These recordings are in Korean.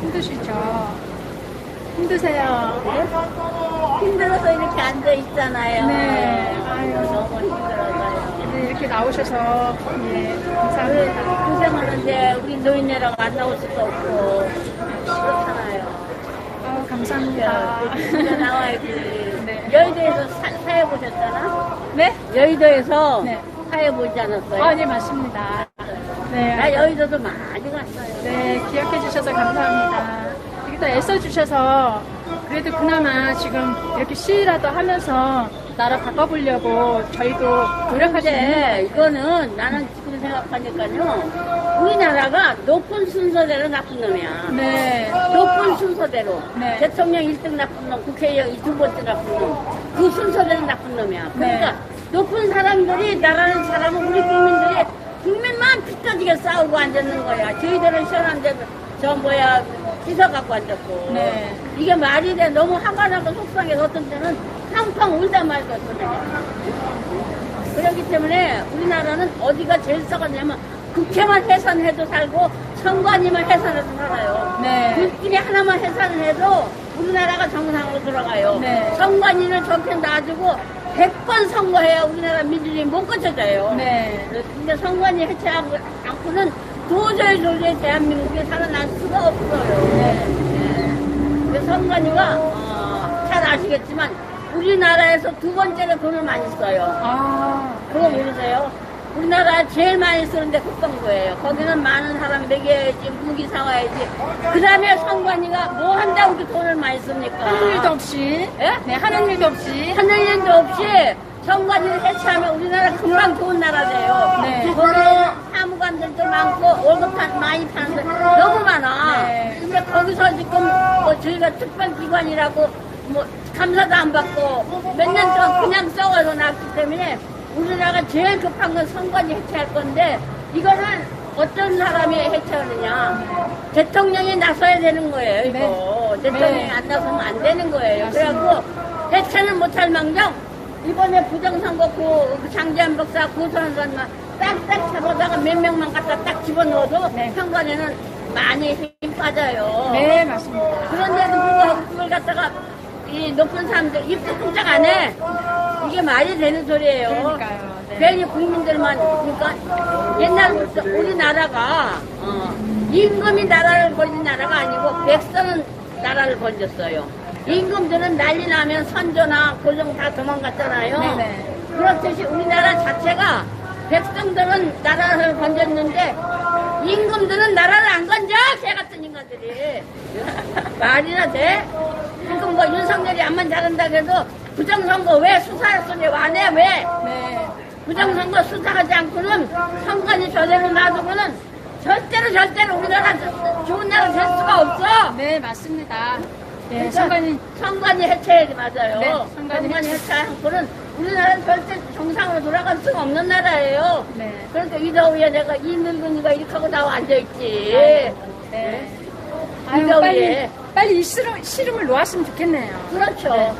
힘드시죠? 힘드세요? 힘들어서 이렇게 앉아 있잖아요. 네. 아유. 너무 힘들어서요. 네, 이렇게 나오셔서 예, 감사합니다. 고생하는데 우리 노인네랑 안 나올 수도 없고 그렇잖아요. 아우, 감사합니다. 진짜 나와야지. 네. 여의도에서 사, 사회 보셨잖아? 네? 여의도에서 네. 사회 보지 않았어요? 아, 네, 맞습니다. 네, 나 여의도도 많이 갔어요. 네, 기억해 주셔서 감사합니다. 이렇게 또 애써 주셔서 그래도 그나마 지금 이렇게 시위라도 하면서 나라 바꿔보려고 저희도 노력하시는 근데 이거는 나는 지금 생각하니까요. 우리나라가 높은 순서대로 나쁜 놈이야. 네, 높은 순서대로 네. 대통령 1등 나쁜 놈, 국회의원 2두 번째 나쁜 놈, 그 순서대로 나쁜 놈이야. 그러니까 네. 높은 사람들이 나라는 사람은 우리 국민들이 국민만 피터지게 싸우고 앉았는 거야. 저희들은 시원한 데 저 뭐야 씻어 갖고 앉았고. 네. 이게 말이 돼. 너무 화가 나고 속상해서 어떤 때는 팡팡 울다 말거든요. 그렇기 때문에 우리나라는 어디가 제일 썩었냐면 국회만 해산해도 살고 선관위만 해산해도 살아요. 네. 둘중에 하나만 해산을 해도 우리나라가 정상으로 들어가요. 네. 선관위는 저렇게 놔주고 100번 선거해야 우리나라 민주주의 못 고쳐져요. 네, 근데 선관위 해체하고 않고는 도저히 도저히 대한민국에 살아날 수가 없어요. 네. 그래서 선관위가 어, 잘 아시겠지만 우리나라에서 두 번째로 돈을 많이 써요. 아, 그거 모르세요? 우리나라 제일 많이 쓰는데 국방부예요. 거기는 많은 사람 먹여야지, 무기 사와야지. 그 다음에 선관위가 뭐 한다고 이렇게 돈을 많이 씁니까? 하는 일도 없이, 예? 네, 하는 일도 없이, 하늘 일도 없이 선관위를 해체하면 우리나라 금방 좋은 나라 돼요. 네. 거기 사무관들도 많고 월급 타- 많이 타는 데 너무 많아. 네. 근데 거기서 지금 뭐 저희가 특별기관이라고 뭐 감사도 안 받고 몇 년 동안 그냥 썩어서 나왔기 때문에 우리나라가 제일 급한 건 선관위 해체할 건데 이거는 어떤 사람이 해체하느냐 대통령이 나서야 되는 거예요 이거 네. 대통령이 네. 안 나서면 안 되는 거예요. 그래갖고 해체는 못할 망정 이번에 부정선거 고, 그 장재현 박사 고소한 사람만 딱딱 잡아다가 몇 명만 갖다 딱 집어넣어도 네. 선관위는 많이 힘 빠져요 네, 맞습니다. 그런데도 불구하고 그걸 갖다가 이 높은 사람들 입도 꼼짝 안 해. 이게 말이 되는 소리예요. 그러니까요. 네. 괜히 국민들만 그러니까 옛날부터 우리나라가 어, 임금이 나라를 벌린 나라가 아니고 백성은 나라를 벌렸어요. 임금들은 난리 나면 선조나 고종 다 도망갔잖아요. 네네. 그렇듯이 우리나라 자체가 백성들은 나라를 건졌는데 임금들은 나라를 안 건져 개 같은 인간들이 말이나 돼? 지금 뭐 윤석열이 안만 잘한다 해도 부정선거 왜 수사했으니 안해 왜? 네, 부정선거 수사하지 않고는 선관위 저대로 놔두고는 절대로 절대로 우리나라 좋은 나라 될 수가 없어. 네, 맞습니다. 네, 그러니까 선관위, 선관위 해체해야지 맞아요. 네, 선관위, 선관위 해체 않고는 우리나라는 절대 정상으로 돌아갈 수가 없는 나라예요. 네. 그러니까 이 더위에 내가 이 늙은이가 이렇게 하고 나와 앉아있지. 네. 이 아유, 더위에. 빨리, 빨리 이 시름, 시름을 놓았으면 좋겠네요. 그렇죠. 네.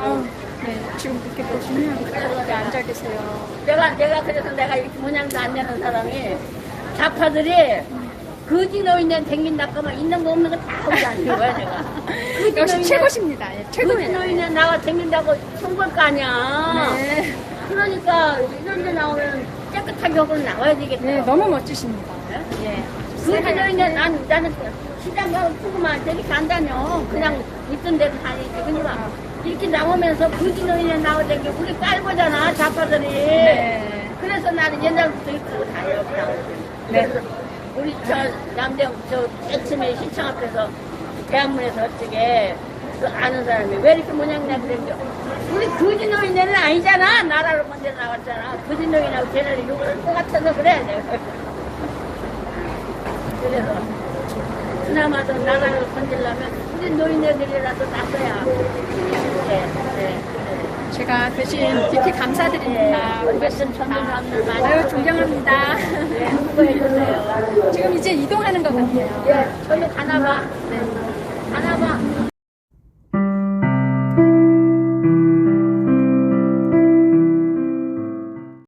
아유, 네, 지금 이렇게 보시면 이렇게 앉아 계세요. 내가, 내가 그래서 내가 이렇게 모양도 안 되는 사람이 좌파들이 거지 노인네 댕긴다 하면 있는 거 없는 거다 하고 앉는 거야, 내가. 거지 역시 노인네- 최고십니다. 예, 거지 최고예요. 노인네 나와 댕긴다고 손볼 거 아니야. 네. 그러니까 이런 데 나오면 깨끗하게 하고 나와야 되겠다. 네, 너무 멋지십니다. 예. 거지 노인네 난, 나는 시장 가고 조그만 이렇게 안 다녀. 그냥 있던 데도 다니지. 그러니까 이렇게 나오면서 거지 노인네 나오던 게 우리 깔보잖아, 좌파들이. 네. 그래서 나는 옛날부터 다녀, 그냥. 네. 그래서 우리 저 남대문 저 아침에 시청 앞에서 대학문에서 어떻게 그 아는 사람이 왜 이렇게 모양이냐 그랬죠. 우리 거지노인네는 아니잖아. 나라로 먼저 나왔잖아. 거지노인하고 쟤네를 욕을 할것 같아서 그래. 내가. 그래서 그나마도 나라를 건지려면 우리 노인네들이라도 나서야. 네, 네. 제가 대신 깊이 감사드립니다. 젊은 사람들 많이 아유, 존경합니다. 네. 지금 이제 이동하는 것 같아요. 예, 저기 가나봐. 가나봐.